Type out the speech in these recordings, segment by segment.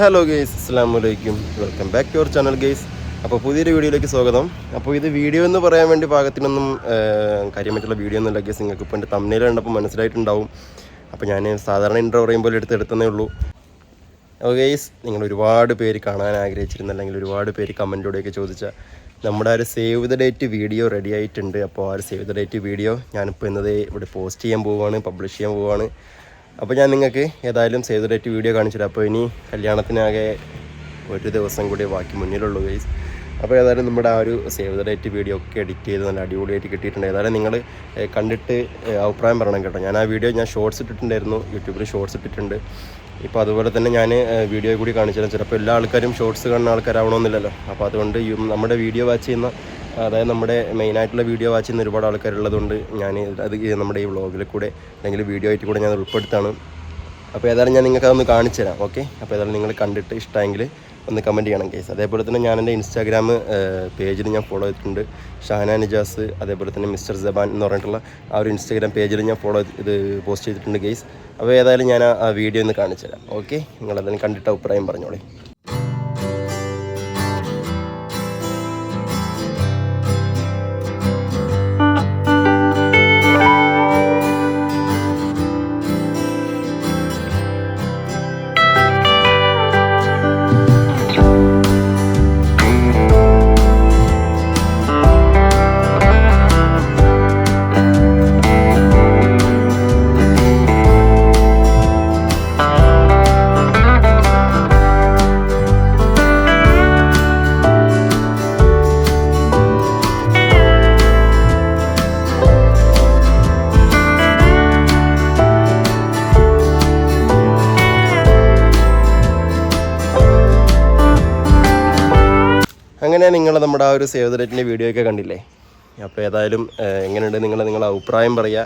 Hello guys അസ്സാം വലൈക്കും welcome back to our channel guys അപ്പോൾ പുതിയൊരു വീഡിയോയിലേക്ക് സ്വാഗതം. അപ്പോൾ ഇത് വീഡിയോ എന്ന് പറയാൻ വേണ്ടി പാകത്തിനൊന്നും കാര്യമായിട്ടുള്ള വീഡിയോ ഒന്നുമില്ല ഗെയ്സ് നിങ്ങൾക്ക് ഇപ്പോൾ എന്റെ തമ്മിൽ കണ്ടപ്പോൾ മനസ്സിലായിട്ടുണ്ടാവും. അപ്പോൾ ഞാൻ സാധാരണ ഇൻട്രോ പറയുമ്പോൾ എടുത്ത് എടുത്തതേ ഉള്ളൂ. അപ്പോൾ ഗെയ്സ് നിങ്ങൾ ഒരുപാട് പേര് കാണാൻ ആഗ്രഹിച്ചിരുന്ന. അല്ലെങ്കിൽ ഒരുപാട് പേര് കമന്റിലൂടെയൊക്കെ ചോദിച്ച നമ്മുടെ ഒരു save the date video ready ആയിട്ടുണ്ട്. അപ്പോൾ ആ ഒരു സേവ് ദ ഡേറ്റ് വീഡിയോ ഞാനിപ്പോൾ ഇന്നത് ഇവിടെ പോസ്റ്റ് ചെയ്യാൻ പോവുകയാണ് പബ്ലിഷ് ചെയ്യാൻ പോവുകയാണ് അപ്പോൾ ഞാൻ നിങ്ങൾക്ക് ഏതായാലും സേവ് ഡേറ്റ് വീഡിയോ കാണിച്ചിട്ട് അപ്പോൾ ഇനി കല്യാണത്തിനാകെ ഒരു ദിവസം കൂടി ബാക്കി മുന്നിലുള്ളൂ ഗൈസ് അപ്പോൾ ഏതായാലും നമ്മുടെ ആ ഒരു സേവ് ദ ഡേറ്റ് വീഡിയോ ഒക്കെ എഡിറ്റ് ചെയ്ത് നല്ല അടിപൊളിയായിട്ട് കിട്ടിയിട്ടുണ്ട്. ഏതായാലും നിങ്ങൾ കണ്ടിട്ട് അഭിപ്രായം പറയണം കേട്ടോ. ഞാൻ ആ വീഡിയോ ഞാൻ ഷോർട്സ് ഇട്ടിട്ടുണ്ടായിരുന്നു. യൂട്യൂബിൽ ഷോർട്സ് ഇട്ടിട്ടുണ്ട്. ഇപ്പോൾ അതുപോലെ തന്നെ ഞാൻ വീഡിയോ കൂടി കാണിച്ചു തരാം ചിലപ്പോൾ എല്ലാ ആൾക്കാരും ഷോർട്സ് കാണുന്ന ആൾക്കാരാവണമെന്നില്ലല്ലോ. അപ്പോൾ അതുകൊണ്ട് നമ്മുടെ വീഡിയോ വാച്ച് ചെയ്യുന്ന അതായത് നമ്മുടെ മെയിനായിട്ടുള്ള വീഡിയോ വാച്ച് ചെയ്യുന്ന ഒരുപാട് ആൾക്കാരുള്ളതുകൊണ്ട് ഞാൻ അത് നമ്മുടെ ഈ വ്ളോഗിൽ കൂടെ അല്ലെങ്കിൽ വീഡിയോ ആയിട്ട് കൂടെ ഞാൻ ഉൾപ്പെടുത്താണ്. അപ്പോൾ ഏതായാലും ഞാൻ നിങ്ങൾക്ക് അതൊന്ന് കാണിച്ചു തരാം ഓക്കെ അപ്പോൾ ഏതായാലും നിങ്ങൾ കണ്ടിട്ട് ഇഷ്ടമെങ്കിൽ ഒന്ന് കമന്റ് ചെയ്യണം കേസ് അതേപോലെ തന്നെ ഞാൻ എന്റെ ഇൻസ്റ്റാഗ്രാം പേജിൽ ഞാൻ ഫോളോ ചെയ്തിട്ടുണ്ട്. ഷാന നിജാസ് അതേപോലെ തന്നെ മിസ്റ്റർ ജബാൻ എന്ന് പറഞ്ഞിട്ടുള്ള ആ ഒരു ഇൻസ്റ്റാഗ്രാം പേജിൽ ഞാൻ ഫോളോ ഇത് പോസ്റ്റ് ചെയ്തിട്ടുണ്ട് കേസ് അപ്പോൾ ഏതായാലും ഞാൻ ആ വീഡിയോ ഒന്ന് കാണിച്ചു തരാം ഓക്കെ നിങ്ങളതിനെ കണ്ടിട്ട് അഭിപ്രായം പറഞ്ഞോളേ. അങ്ങനെ നിങ്ങൾ നമ്മുടെ ആ ഒരു സേവ് ദ ഡേറ്റിന്റെ വീഡിയോ ഒക്കെ കണ്ടില്ലേ? അപ്പോൾ ഏതായാലും എങ്ങനെയുണ്ട് നിങ്ങൾ നിങ്ങളുടെ അഭിപ്രായം പറയുക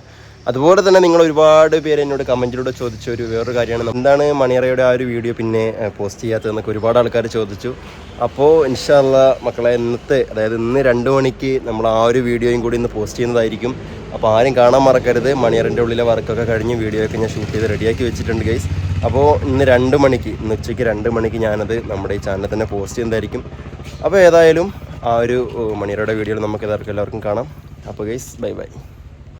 അതുപോലെ തന്നെ നിങ്ങൾ ഒരുപാട് പേര് എന്നോട് കമന്റിലൂടെ ചോദിച്ച ഒരു വേറൊരു കാര്യമാണ്. എന്താണ് മണിയറയുടെ ആ ഒരു വീഡിയോ പിന്നെ പോസ്റ്റ് ചെയ്യാത്തതെന്നൊക്കെ ഒരുപാട് ആൾക്കാർ ചോദിച്ചു. അപ്പോൾ ഇൻഷാല്ല മക്കളെ ഇന്നത്തെ അതായത് ഇന്ന് രണ്ട് മണിക്ക് നമ്മൾ ആ ഒരു വീഡിയോയും കൂടി ഇന്ന് പോസ്റ്റ് ചെയ്യുന്നതായിരിക്കും. അപ്പോൾ ആരും കാണാൻ മറക്കരുത്. മണിയറിന്റെ ഉള്ളിലെ വർക്കൊക്കെ കഴിഞ്ഞ് വീഡിയോ ഒക്കെ ഞാൻ ഷൂട്ട് ചെയ്ത് റെഡിയാക്കി വെച്ചിട്ടുണ്ട് ഗൈസ് അപ്പോൾ ഇന്ന് രണ്ട് മണിക്ക് ഇന്ന് ഉച്ചയ്ക്ക് രണ്ട് മണിക്ക് ഞാനത് നമ്മുടെ ഈ ചാനലിൽ തന്നെ പോസ്റ്റ് ചെയ്യുന്നതായിരിക്കും. അപ്പോൾ ഏതായാലും ആ ഒരു മണിയറയുടെ വീഡിയോയിൽ നമുക്ക് എല്ലാവർക്കും എല്ലാവർക്കും കാണാം. അപ്പോൾ ഗൈസ് ബൈ ബൈ